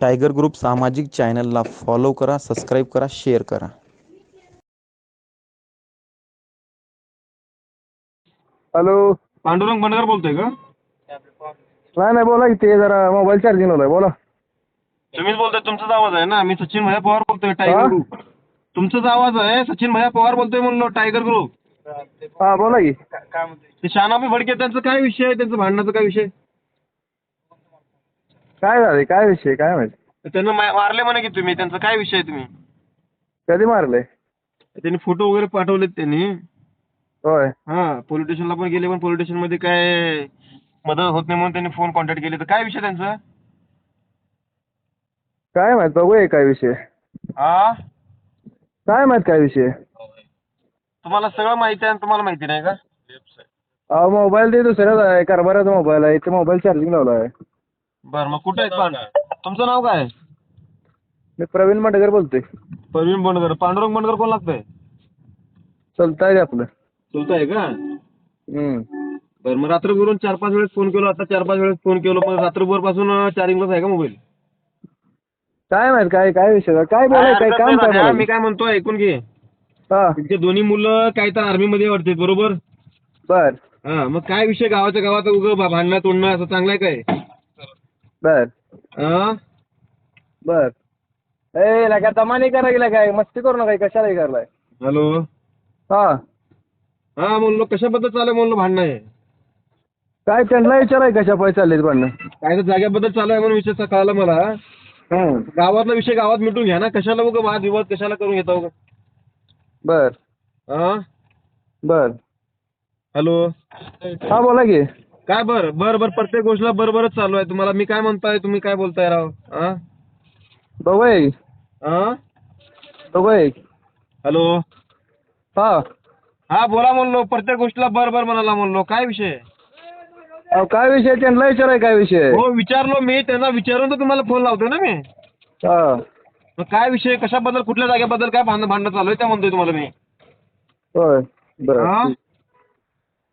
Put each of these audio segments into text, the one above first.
Tiger group सामाजिक चॅनलला follow करा सबस्क्राईब करा शेअर करा. हॅलो पांडुरंग बनगर बोलतोय का? नाही नाही बोला की ते जरा मोबाईल चार्जिंग लावलाय बोला. तुम्हीच बोलतोय तुमचाच आवाज़ आहे ना? मी सचिन भैया पवार बोलतोय टायगर हा? ग्रुप तुमचाच आवाज़ आहे सचिन भैया पवार बोलतोय म्हणलो टायगर ग्रुप हा बोला की. ते शानाबी भडके त्यांचं काय विषय आहे? त्यांचं भांडणाचा काय विषय? काय झाले? काय विषय? काय माहिती? त्यांना मा- मारले म्हणे की तुम्ही. त्यांचा काय विषय आहे तुम्ही? कधी मारले त्यांनी फोटो वगैरे पाठवलेत त्यांनी. होय. हा पोलीस स्टेशनला पण गेले पण पोलीस स्टेशनमध्ये काय मदत होत नाही म्हणून त्यांनी फोन कॉन्टॅक्ट केले. तर काय विषय त्यांचा? काय माहीत? बघूया काय विषय. हा काय माहीत काय विषय? तुम्हाला सगळं माहिती आहे आणि तुम्हाला माहिती नाही का? अहो मोबाईल ते दुसऱ्याच आहे. कारभाराचा मोबाईल आहे. ते मोबाईल चार्जिंग लावला आहे बरं मग कुठे आहेत पांड तुमचं नाव काय? मी प्रवीण मांडकर बोलतोय. प्रवीण बनगर पांडुरंग बनगर कोण लागतंय? चलताय आपलं. चुलता आहे का? हम्म. बरं मग रात्रभरून चार पाच वेळेस फोन केलो आता चार पाच वेळेस फोन केलो मग रात्रभरपासून चार्जिंगलाच आहे का मोबाईल काय माहीत काय काय विषय? काय बोलाय काय काम काय मी बोलाय काय म्हणतो ऐकून घे. हा. तुमचे दोन्ही मुलं काय तर आर्मी मध्ये वाटते बरोबर? बर. हा मग काय विषय गावाच्या गावात उगं भा- भांडणं तोडणं असं चांगलं आहे काय? बर. हा? बर. ए लगा दमानी करा गेला काय? मस्ती करू नका कशाला हे करलाय हॅलो? हा. हा म्हणलो कशाबद्दल चालू म्हणलो भांडणं आहे. काय त्यांना विचाराय कशा पैसे चाललेत पण काय तर जागेबद्दल चालू आहे म्हणून विषय कळाला मला. गावातला विषय गावात मिटून घ्या ना. कशाला उगं वाद विवाद कशाला करून घेता उगं? बर. हा? बर. हॅलो? हा बोला की. काय बर? बर बर प्रत्येक गोष्टीला बरोबरच चालू आहे. तुम्हाला मी काय म्हणताय तुम्ही काय बोलताय राव? हा हा की. हॅलो? हा. हा बोला म्हणलो. प्रत्येक गोष्टीला बर बर म्हणाला म्हणलो. काय विषय? अहो काय विषय? त्यांना विचाराय काय विषय? हो विचारलो मी. त्यांना विचारून तर तुम्हाला फोन लावतो ना मी. हा. मग काय विषय? कशाबद्दल कुठल्या जागेबद्दल काय भांडण भांडणं चालू आहे ते म्हणतोय तुम्हाला मी. होय. हा बरं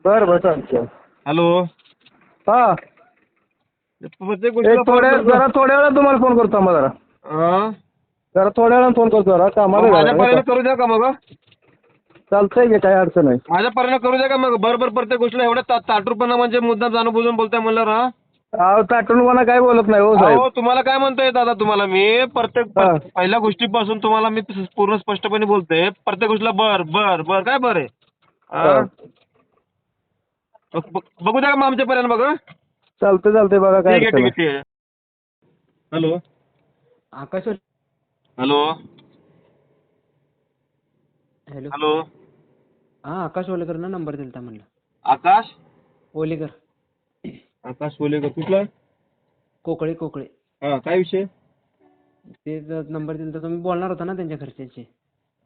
बरं बरं चालतं हॅलो? हा. प्रत्येक एक गोष्टीला थोड्या बरोबर- जरा थोड्या वेळात तुम्हाला फोन करतो आम्हाला जरा? जरा थोड्या वेळात फोन करतो जरा कामाला माझ्या जरा, परीने? करू द्या का मग चालतंय की काय अडचण नाही. माझ्या परीने करू द्या का मग? बरोबर प्रत्येक गोष्टीला एवढं ता- ताटूरपणा म्हणजे मुद्दाम जाणून बुजून बोलताय म्हणलं हा? अहो ताटून मला काय बोलत नाही हो साहेब. अहो तुम्हाला काय म्हणतोय दादा तुम्हाला मी? प्रत्येक हा. पहिल्या गोष्टीपासून तुम्हाला मी पूर्ण स्पष्टपणे बोलतोय. प्रत्येक गोष्टीला बर बर बर. काय बर आहे? हा? हा. बघ- बघ- बघू द्या का मग आमच्यापर्यंत बघ हं? चालतंय चालतंय बघा काय ठीक आहे अडचण ठीक नाही आहे. Hello. Akash hello. Hello. Hello. हा आकाश ओलेकर ना नंबर दिलता म्हणलं. आकाश? ओलेकर. आकाश बोले कुठला? कोकळे कोकळे. हा काय विषय? ते नंबर दिलता तुम्ही बोलणार होता ना त्यांच्या घरच्यांशी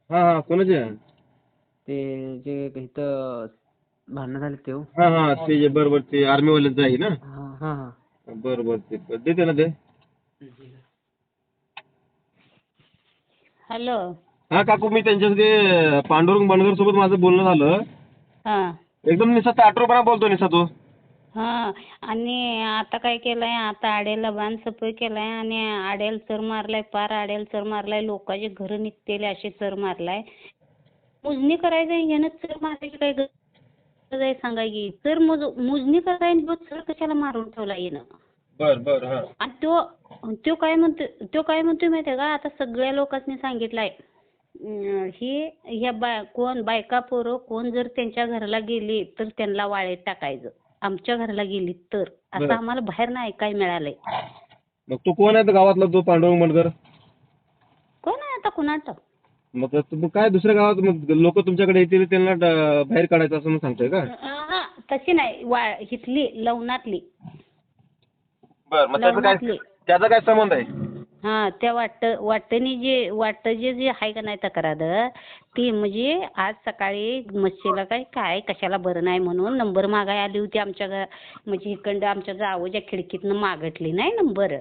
हा हा कोणाचे? ते जे इथं भांडणं झाले ते हो हा हा ते जे बरोबर ते आर्मी वाल्याचं आहे ना? हा हा हा. बरं बरं ते देते ना ते. हॅलो. हा काकू मी त्यांच्यासाठी पांडुरंग बनगर सोबत माझं बोलणं झालं. हां. एकदम निसा ताटरोपणा बोलतो निसा तो. हां आणि आता काय केलंय? आता आड्याला बांध सफाई केलाय आणि आड्याला चर मारलाय पार आड्याला चर मारलाय लोकांची घरं निघतेले असे चर मारलाय. मोजणी करायचं ह्यानं चर मारायची काय गरज? आहे सांगा की मोज मोजणी करायला चर कशाला मारून ठेवला येणं बर बर हा. आणि तो तो काय म्हणतो तो काय म्हणतोय माहिती आहे का? आता सगळ्या लोकांनी सांगितलंय ही ह्या बाय कोण बायका पोरं कोण जर त्यांच्या घराला गेली तर त्यांना वाळेत टाकायचं. आमच्या घराला गेली तर. असं. आम्हाला बाहेर नाही ऐकाय मिळालंय. मग तो कोण आहे गावातला तो पांडुरंग बनगर कोण आहे आता कुणाचं? मग तो- मग काय दुसऱ्या गावात मग लोक तुमच्याकडे येतील त्यांना ड- बाहेर काढायचं असं मग सांगतोय का? अं, तशी नाही. वा इथली लवणातली. बर मग त्याचा काय लग्नातली. त्याचा काय संबंध आहे? हा त्या वाट वाटणी जे वाटजे जे आहे का नाही तक्रार ती म्हणजे आज सकाळी मच्छीला काय काय कशाला बरं नाही म्हणून नंबर मागाय आली होती आमच्या घ म्हणजे इकडं आमच्या जावोच्या खिडकीतनं मागटली नाही नंबर?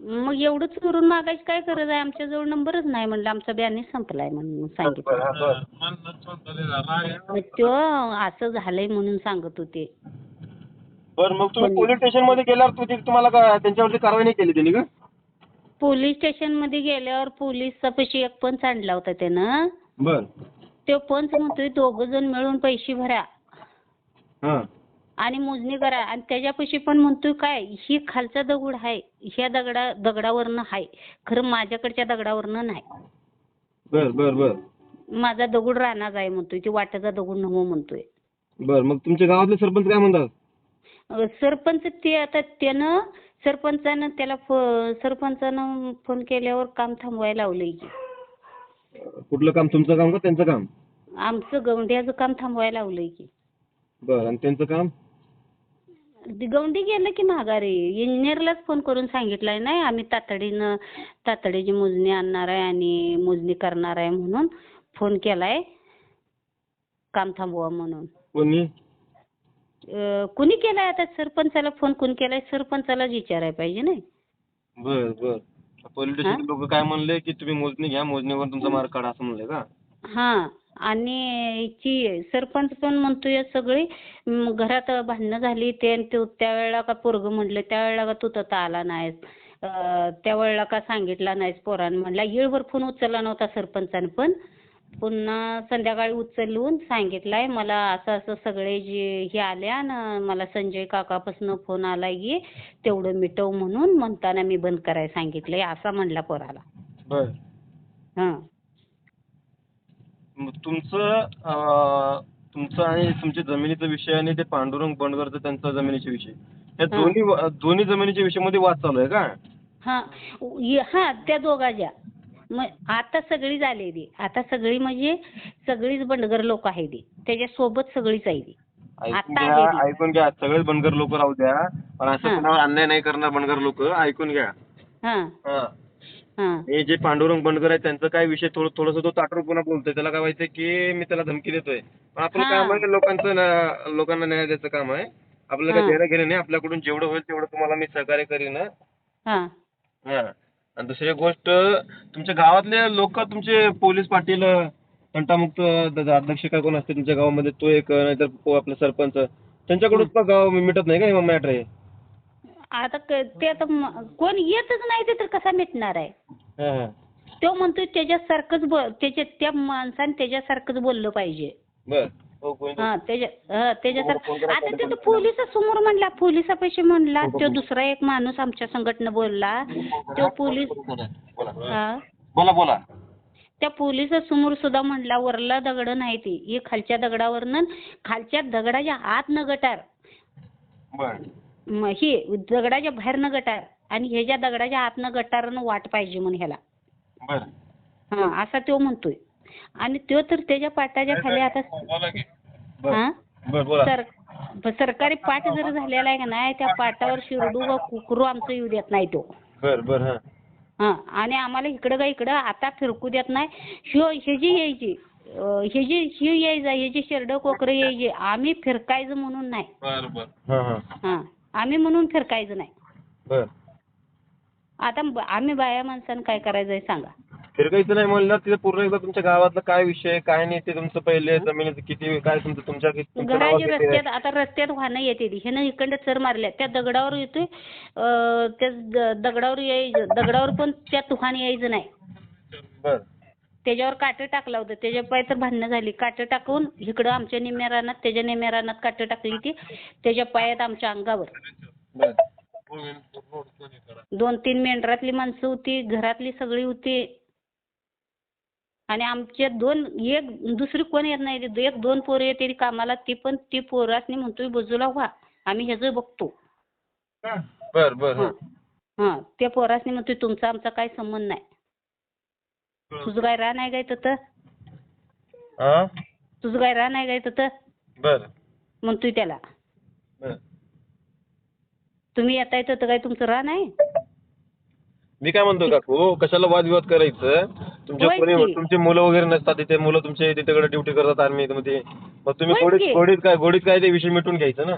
मग एवढंच करून मागायची काय गरज आहे? आमच्याजवळ नंबरच नाही म्हणलं आमचा बॅलन्स संपलाय म्हणून सांगितलं. तो असं झालंय म्हणून सांगत होते. बरं मग तुम्ही पोलीस स्टेशनमध्ये गेल्यावर तुम्ही तुम्हाला त्यांच्यावरती कारवाई नाही केली त्यांनी का? पोलीस स्टेशनमध्ये गेल्यावर पोलिसापाशी एक पंच आणला होता त्यानं. बर. तो पंच म्हणतोय दोघं जण मिळून पैसे भरा. हा. आणि मोजणी करा. आणि त्याच्यापाशी पण म्हणतोय काय? ही खालचा दगड आहे ह्या दगडा दगडावरनं आहे खरं माझ्याकडच्या दगडावरनं नाही. बर बर बर. माझा दगड रानाचा आहे म्हणतोय. ते वाटाचा दगड नव्ह म्हणतोय. बर मग तुमच्या गावातले सरपंच काय म्हणतात? अं, सरपंच ते आता त्यानं सरपंचानं त्याला फ- सरपंचानं फोन केल्यावर काम थांबवायला लावलंय की. कुठलं काम? तुमचं काम का त्यांचं काम? आमचं गवंड्याचं काम थांबवायला लावलंय की. बर आणि त्यांचं काम? गवंडी गेलं की माघारी. इंजिनियरलाच फोन करून सांगितलंय नाही आम्ही तातडीनं तातडीची मोजणी आणणार आहे आणि मोजणी करणार आहे म्हणून फोन केलाय. काम थांबवा म्हणून. कोणी? कुणी केलाय आता सरपंचाला फोन? कोण केलाय? सरपंचालाच विचारायला पाहिजे नाही बर बर. पोलीस स्टेशन लोक काय म्हणले की तुम्ही मोजणी घ्या मोजणीवर तुमचा मार्क काढा असं म्हणले का? हा. आणि ची सरपंच पण म्हणतोय सगळी म, घरात भांडणं झाली ते आणि तो त्यावेळेला का पोरगं म्हणलं त्यावेळेला का तू तसा आला नाहीस. अं, त्यावेळेला का सांगितला नाहीस पोरानं म्हणला येळभर फोन उचलला नव्हता सरपंचानं पण. पुन्हा संध्याकाळी उचलून सांगितलाय मला असं असं सगळे जे हे आल्या ना मला संजय काकापासून फोन आलाय की तेवढं मिटव म्हणून म्हणताना मी बंद करायला सांगितलंय असा म्हणला पोराला. बर. हा. मग तुमचं अं, तुमचं आणि तुमच्या जमिनीचा विषय आणि ते पांडुरंग बंडगरचं त्यांचा जमिनीचा विषय. या हा. दोन्ही दोन्ही जमिनीच्या विषयामध्ये वाद चालू आहे का? हा. य- हा त्या दोघाच्या. मग आता सगळी झालेली आता सगळी म्हणजे सगळीच बंडगर लोक आहे ती. त्याच्या सोबत सगळीच आहे ती. ऐकून आता घ्या आलेली. ऐकून घ्या. सगळेच बंडगर लोक राहू द्या. पण असं. कोणावर अन्याय नाही करणार बंडगर लोक. ऐकून घ्या. हा. जे पांडुरंग बंडगर आहे त्यांचं काय विषय थोडं थोडंसं तो ताटरूपणा बोलतोय. त्याला काय माहितीये की मी त्याला धमकी देतोय. पण आपलं. काम आहे लोकांचं लोकांना न्याय द्यायचं काम आहे. आपल्याला काय. देणं घेणं नाही. आपल्याकडून जेवढं होईल तेवढं तुम्हाला मी सहकार्य करीन. आणि दुसरी गोष्ट तुमच्या गावातले लोक तुमचे पोलीस पाटील तंटामुक्त अध्यक्ष काय कोण असते तुमच्या गावामध्ये? तो एक नाहीतर आपला सरपंच. त्यांच्याकडून पण गाव मिटत नाही का हे मॅटर आहे? आता क- ते आता म- कोण येतच नाही ते तर कसा मिटणार आहे? हा, हा. तो म्हणतोय त्याच्यासारखंच बोल त्याच्या त्या माणसाने त्याच्यासारखंच बोललं पाहिजे. बर. हो हा त्याच्या हा, त्याच्यासारखं आता ते करा. पोलिसासमोर म्हणला पोलिसापाशी म्हणला हो, तो दुसरा एक माणूस आमच्या संघटना बोलला. तो पोलीस बोला हा. बोला बोला. त्या पोलिसासमोर सुद्धा म्हणला वरला दगड नाही ती ही खालच्या दगडावरनं खालच्या दगडाच्या आत न गटार. बर. म ही दगडाच्या बाहेर न गटार आणि ह्याच्या दगडाच्या आत न गटारनं वाट पाहिजे म्हणून ह्याला. हा असा तो म्हणतोय. आणि तो तर त्याच्या पाटाच्या खाली आता हा? सर सरकारी पाठ जर झालेला आहे का नाही त्या पाटावर शिरडू व कुकरू आमचं येऊ देत नाही तो. बर बर हा. हा आणि आम्हाला इकडं का इकडं आता फिरकू देत नाही. ह्यो ह्याची यायची ह्याची ही यायचं ह्याची शेरडं कोकरं यायची आम्ही फिरकायचं म्हणून नाही. बर बर. हा हा. हा आम्ही म्हणून फिरकायचं नाही. बर. आता आम्ही बाया माणसानं काय करायचंय सांगा. फिरकायचं नाही म्हणलं तिथे पूर्ण एकदा तुमच्या गावातलं काय विषय काय नाही ते तुमचं पहिले जमिनीचं किती काय तुमचं तुमच्या किती- तुमच्या नावावर घराच्या किती आहे? रस्त्यात आता रस्त्यात वाहनं येते ती. ह्यानं इकडं चर मारल्या त्या दगडावर येतोय अं, त्या द- दगडावर यायचं दगडावर पण त्या तुफान यायचं नाही. बर. त्याच्यावर काटं टाकलं होतं. त्याच्या पाय तर भांडणं झाली. काटं टाकून इकडं आमच्या निम्या रानात त्याच्या निम्या रानात काटं टाकली ती. त्याच्या पायात आमच्या अंगावर. बर. दोन तीन मेंढरातली माणसं होती घरातली सगळी होती. आणि आमच्या दोन एक दुसरी कोण येत नाही एक दोन पोरं येते कामाला ती पण ती पोरासनी म्हणतोय बाजूला व्हा आम्ही ह्याचं बघतो. बर बर हा. त्या पोरासनी म्हणतोय तुमचा आमचा काय संबंध नाही. तुझं काय रान आहे काय तर? हा तुझं काय रान आहे काय तर? बर. म्हणतोय त्याला. तुम्ही येताय तर काय तुमचं रान आहे मी काय म्हणतो काकू? कशाला वादविवाद करायचं? तुमचे होय कोणी. तुमचे मुलं वगैरे नसतात तिथे मुलं तुमचे तिथे ड्युटी करतात आर्मी मध्ये मग तुम्ही गोडीत. गोडीत काय गोडीत काय ते विषय मिटून घ्यायचं ना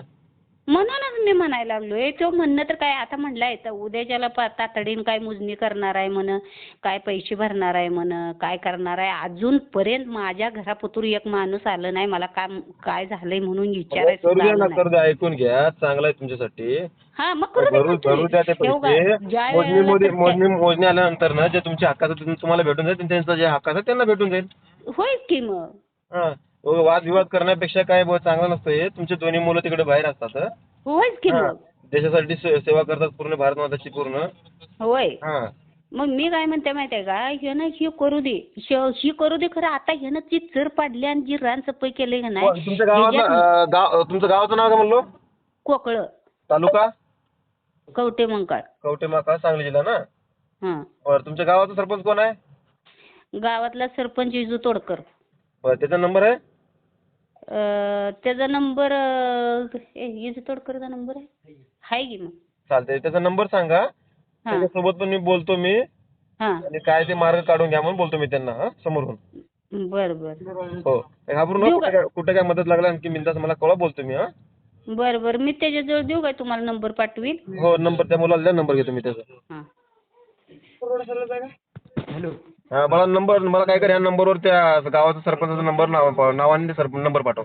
म्हणूनच मी म्हणायला लागलोय तो म्हणणं तर काय आता म्हणलाय तर उद्याच्याला पा- तातडीनं काय मोजणी करणार आहे म्हण काय पैसे भरणार आहे म्हण काय करणार आहे अजूनपर्यंत माझ्या घरापुतूर एक माणूस आलं नाही मला काम काय झालंय म्हणून विचारायचं करू द्या सुद्धा ना आलं करू नाही. द्या ऐकून घ्या चांगलं आहे तुमच्यासाठी. हा मग करू दे भरू म्हणतोय. भरू द्या ते हे बघा, पैसे. ज्या मोजणी वेळेला मोजणी तर मोजणी मोजणी आल्यानंतर ना जे तुमच्या हक्काचं तुम्हाला भेटून जाईल त्यांचं जे हक्काचं आहे त्यांना भेटून जाईल. होय की मग? हा. वादविवाद करण्यापेक्षा काय चांगलं नसतं हे. तुमचे दोन्ही मुलं तिकडे बाहेर असतात होयच की हा. मग देशासाठी से- सेवा करतात पूर्ण भारत माताची पूर्ण. होय. हा. मग मी काय म्हणते माहिती आहे का ह्यानं ही करू दे. श- ही करू दे खरं. आता ह्यानं जी चर पाडली आणि जी रान सफाई केली का नाही तुमच्या गावात ह्याच्यात गाव तुमचं गावाचं नाव काय म्हणलो? कोकळ. तालुका? कवटे मंकाळ. कवटेमाका सांगली जिल्हा ना? हा. बरं तुमच्या गावाचा सरपंच कोण आहे? गावातला सरपंच विजू तोडकर. बरं त्याचा नंबर आहे? त्याचा नंबर अं, ए विजू तोडकरचा नंबर आहे? हाय की मग? चालतंय. त्याचा नंबर सांगा. हा. त्याच्यासोबत पण मी बोलतो मी. हा. आणि काय ते मार्ग काढून घ्या म्हणून बोलतो मी त्यांना हा समोरून. बर बर. हो. घाबरू देऊ नका का? कुठे काय कुठे काय मदत लागला आणखी मिनिटात मला कळवा बोलतो मी हा. बर बर. मी त्याच्याजवळ देऊ काय तुम्हाला नंबर पाठवील हो नंबर त्या मुलाला द्या नंबर घेतो मी त्याचा. हा. हा मला नंबर मला काय कर या नंबरवर त्या गावाचा सरपंचाचा नंबर नाव नावाने सरपंच नंबर पाठव.